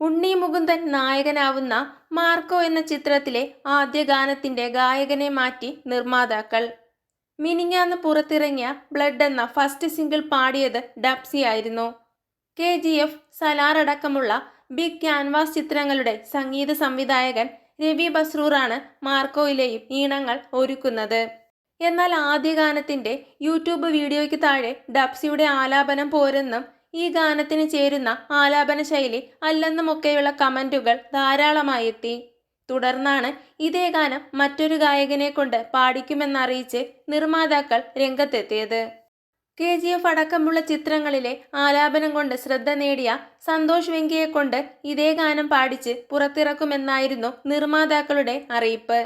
Unni Mukundan നായകനാവുന്ന Marco എന്ന ചിത്രത്തിലെ ആദ്യ ഗാനത്തിന്റെ ഗായകനെ മാറ്റി നിർമ്മാതാക്കൾ. മിനിങ്ങാന്ന് പുറത്തിറങ്ങിയ ബ്ലഡ് എന്ന ഫസ്റ്റ് സിംഗിൾ പാടിയത് ഡബ്സി ആയിരുന്നു. കെ ജി എഫ് സലാർ അടക്കമുള്ള ബിഗ് ക്യാൻവാസ് ചിത്രങ്ങളുടെ സംഗീത സംവിധായകൻ രവി ബസ്രൂറാണ് മാർക്കോയിലെയും ഈണങ്ങൾ ഒരുക്കുന്നത്. എന്നാൽ ആദ്യ ഗാനത്തിന്റെ യൂട്യൂബ് വീഡിയോയ്ക്ക് താഴെ ഡബ്സിയുടെ ആലാപനം പോരെന്നും ഈ ഗാനത്തിന് ചേരുന്ന ആലാപന ശൈലി അല്ലെന്നുമൊക്കെയുള്ള കമന്റുകൾ ധാരാളമായി എത്തി തുടർന്നാണ് ഇതേ ഗാനം മറ്റൊരു ഗായകനെ കൊണ്ട് പാടിക്കുമെന്നറിയിച്ച് നിർമ്മാതാക്കൾ രംഗത്തെത്തിയത്. കെ ജി എഫ് അടക്കമുള്ള ചിത്രങ്ങളിലെ ആലാപനം കൊണ്ട് ശ്രദ്ധ നേടിയ സന്തോഷ് വെങ്കിയെ കൊണ്ട് ഇതേ ഗാനം പാടിച്ച് പുറത്തിറക്കുമെന്നായിരുന്നു നിർമ്മാതാക്കളുടെ അറിയിപ്പ്.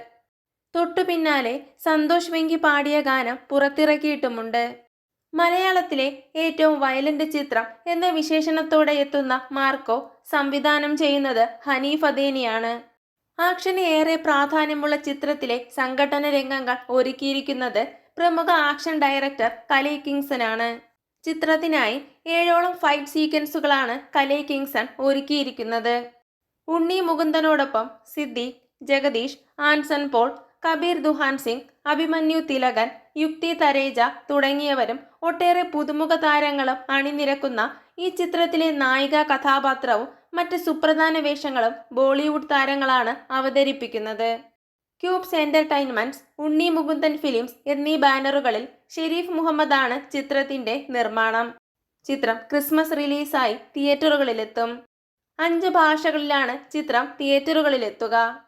തൊട്ടു പിന്നാലെ സന്തോഷ് വെങ്കി പാടിയ ഗാനം പുറത്തിറക്കിയിട്ടുമുണ്ട്. മലയാളത്തിലെ ഏറ്റവും വയലന്റ് ചിത്രം എന്ന വിശേഷണത്തോടെ എത്തുന്ന മാർക്കോ സംവിധാനം ചെയ്യുന്നത് ഹനീഫ് അദേനിയാണ്. ആക്ഷന് ഏറെ പ്രാധാന്യമുള്ള ചിത്രത്തിലെ സംഘടന രംഗങ്ങൾ ഒരുക്കിയിരിക്കുന്നത് പ്രമുഖ ആക്ഷൻ ഡയറക്ടർ കലൈ കിങ്സൺ ആണ് ചിത്രത്തിനായി ഏഴോളം ഫൈറ്റ് സീക്വൻസുകളാണ് കലൈ കിങ്സൺ ഒരുക്കിയിരിക്കുന്നത്. ഉണ്ണി മുകുന്ദനോടൊപ്പം സിദ്ദീഖ് ജഗദീഷ് ആൻസൺ പോൾ കബീർ ദുഹാൻ സിംഗ് അഭിമന്യു തിലകൻ യുക്തി തരേജ തുടങ്ങിയവരും ഒട്ടേറെ പുതുമുഖ താരങ്ങളും അണിനിരക്കുന്ന ഈ ചിത്രത്തിലെ നായിക കഥാപാത്രവും മറ്റ് സുപ്രധാന വേഷങ്ങളും ബോളിവുഡ് താരങ്ങളാണ് അവതരിപ്പിക്കുന്നത്. Cubes entertainments Unni Mukundan films എന്നീ ബാനറുകളിൽ ഷെരീഫ് മുഹമ്മദാണ് ചിത്രത്തിന്റെ നിർമ്മാണം. ചിത്രം ക്രിസ്മസ് റിലീസായി തിയേറ്ററുകളിലെത്തും. അഞ്ച് ഭാഷകളിലാണ് ചിത്രം തിയേറ്ററുകളിലെത്തുക.